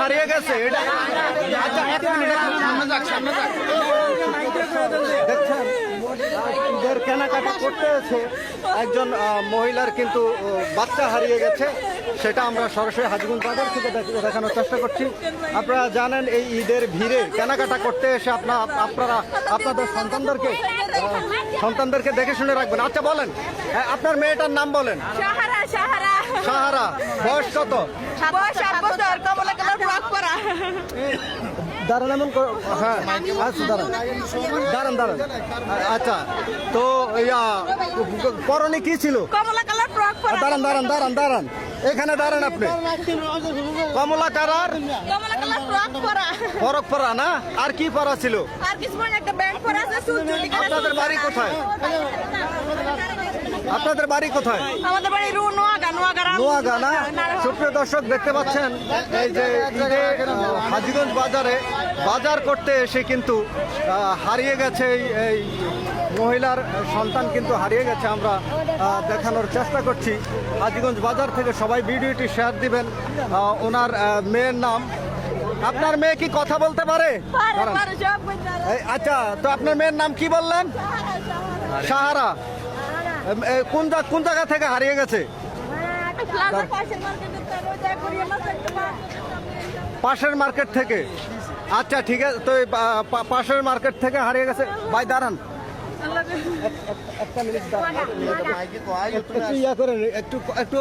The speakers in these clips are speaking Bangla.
হারিয়ে গেছে এটা আচ্ছা এক মিনিট। সামনে যাক সামনে যাক। ঈদের কেনাকাটা করতে এসে একজন মহিলার কিন্তু বাচ্চা হারিয়ে গেছে সেটা আমরা সরাসরি হাজিগঞ্জ বাজার থেকে দেখানোর চেষ্টা করছি। আপনারা জানেন এই ঈদের ভিড়ে কেনাকাটা করতে এসে আপনার আপনারা আপনাদের সন্তানদেরকে সন্তানদেরকে দেখে শুনে রাখবেন। আচ্ছা বলেন আপনার মেয়েটার নাম বলেন? সাহারা বয়স কত? বয়স কমলা কালার ফ্রক পরা দাঁড়ান এমন হ্যাঁ আচ্ছা দাঁড়ান। দাঁড়ান দাঁড়ান। আচ্ছা তো ইয়া পরনে কি ছিল? কমলা কালার ফ্রক দাঁড়ান দাঁড়ান দাঁড়ান দাঁড়ান। এখানে দাঁড়ান আপনি। কমলা কালার? ফরক পরা। না? আর কি পরা ছিল? আপনাদের বাড়ি কোথায়? আপনাদের বাড়ি কোথায়? আমাদের বাড়ি রু নোয়াগা নোয়াগা না? সুপ্রিয় দর্শক দেখতে পাচ্ছেন এই যে হাজীগঞ্জ বাজারে বাজার করতে এসে কিন্তু হারিয়ে গেছে এই- মহিলার সন্তান কিন্তু হারিয়ে গেছে। আমরা দেখানোর চেষ্টা করছি। হাজিগঞ্জ বাজার থেকে সবাই ভিডিওটি শেয়ার দিবেন। ওনার মেয়ের নাম। আপনার মেয়ে কি কথা বলতে পারে? আচ্ছা তো আপনার মেয়ের নাম কি বললেন? সাহারা কোন কোন জায়গা থেকে হারিয়ে গেছে? প্লাজার পাশের মার্কেটে থেকে। আচ্ছা ঠিক আছে তো এই পা- পা- পাশের মার্কেট থেকে হারিয়ে গেছে। ভাই দাঁড়ান। দাঁড়ান। একটু ইয়া করে নি, একটু একটু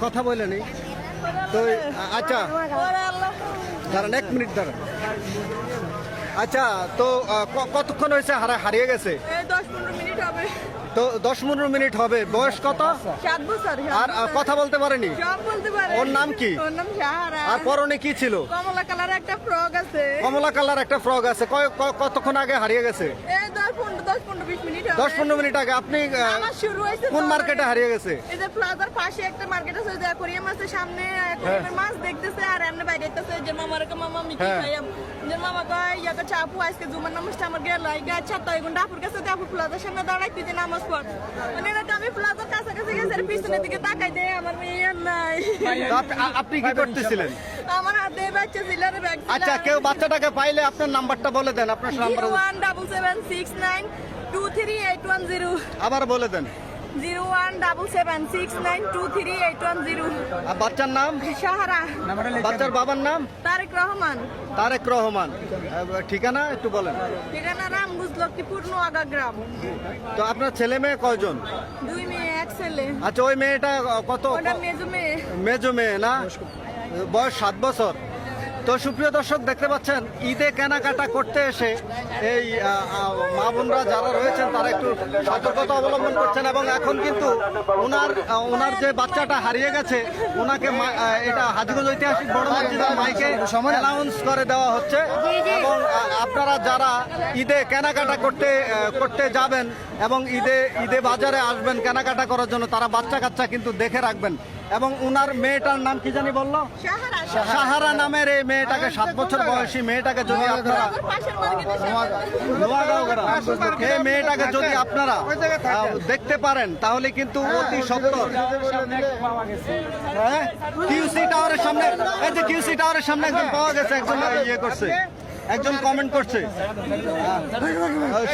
কথা বলে নি তো আচ্ছা দাঁড়ান এক মিনিট দাঁড়ান। আচ্ছা তো কতক্ষণ হয়েছে হারিয়ে গেছে? দশ পনেরো মিনিট হবে। দশ পনেরো মিনিট হবে। বয়স কত? আর কথা বলতে পারেনি? ওর নাম কি? আর পরনে কি ছিল? কমলা কালার একটা ফ্রক আছে। কমলা কালার একটা ফ্রক আছে। কতক্ষণ আগে হারিয়ে গেছে? দশ পনেরো মিনিট দশ পনেরো মিনিট আগে। আপনি আমার শুরু হয়েছে কোন মার্কেটে হারিয়ে গেছে? এই যে প্লাজার পাশে একটা মার্কেট আছে ওই যে অ্যাকোরিয়াম আছে সামনে। মাছ দেখতেছে আর এমনি বাইরে যে মামার মামা মিটি হ্যাঁ। খাইয়াম। যে মামা কয় ইয়া কাছে আপু আজকে জুমার নামাজটা আমার গেল গাছ ছাত্র এখন ডাপুর কাছে আপু প্লাজার সামনে দাঁড়াই তুই নামাজ পড় মানে এটা আমি প্লাজার কাছাকাছি গেছে পিছনের দিকে তাকাই দেয় আমার মেয়ে নাই আপনি কি করতেছিলেন আমার হাতে বাচ্চা ছিল আর ব্যাগ আচ্ছা কেউ বাচ্চাটাকে পাইলে আপনার নাম্বারটা বলে দেন আপনার number one double seven six nine two three eight one zero আবার বলে দেন zero one double seven six nine two three eight one zero. আর বাচ্চার নাম? সাহারা। বাচ্চার বাবার নাম? তারেক রহমান। তারেক রহমান। ঠিকানা একটু বলেন। ঠিকানা রামগুজ লক্ষ্মীপুর নোয়াগা গ্রাম। তো আপনার ছেলে মেয়ে কয়জন? দুই মেয়ে এক ছেলে। আচ্ছা ওই মেয়েটা কত? ওটা মেজো মেয়ে। মেজো মেয়ে না? বয়স সাত বছর। তো সুপ্রিয় দর্শক দেখতে পাচ্ছেন ঈদে কেনাকাটা করতে এসে এই মা বোনরা যারা রয়েছেন তারা একটু সতর্কতা অবলম্বন করছেন এবং এখন কিন্তু ওনার ওনার যে বাচ্চাটা হারিয়ে গেছে ওনাকে এটা হাজিগঞ্জ ঐতিহাসিক বড় মসজিদের মাইকে অ্যানাউন্স করে দেওয়া হচ্ছে এবং আপনারা যারা ঈদে কেনাকাটা করতে করতে যাবেন এবং ঈদে ঈদে বাজারে আসবেন কেনাকাটা করার জন্য তারা বাচ্চা কাচ্চা কিন্তু দেখে রাখবেন। এবং উনার মেয়েটার নাম কি জানি বলল? সাহারা। সাহারা নামের এই মেয়েটাকে সাত বছর বয়সী মেয়েটাকে যদি আপনারা ওর পাশের মার্কেটে নোয়াগাঁও গ্রাম। এই মেয়েটাকে যদি আপনারা দেখতে পারেন তাহলে কিন্তু অতি সত্তর। হ্যাঁ কিউসি টাওয়ারের সামনে এই যে কিউসি টাওয়ারের সামনে একজন পাওয়া গেছে একজন ইয়ে করছে একজন কমেন্ট করছে।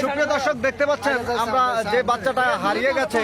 সুপ্রিয় দর্শক দেখতে পাচ্ছেন আমরা যে বাচ্চাটা হারিয়ে গেছে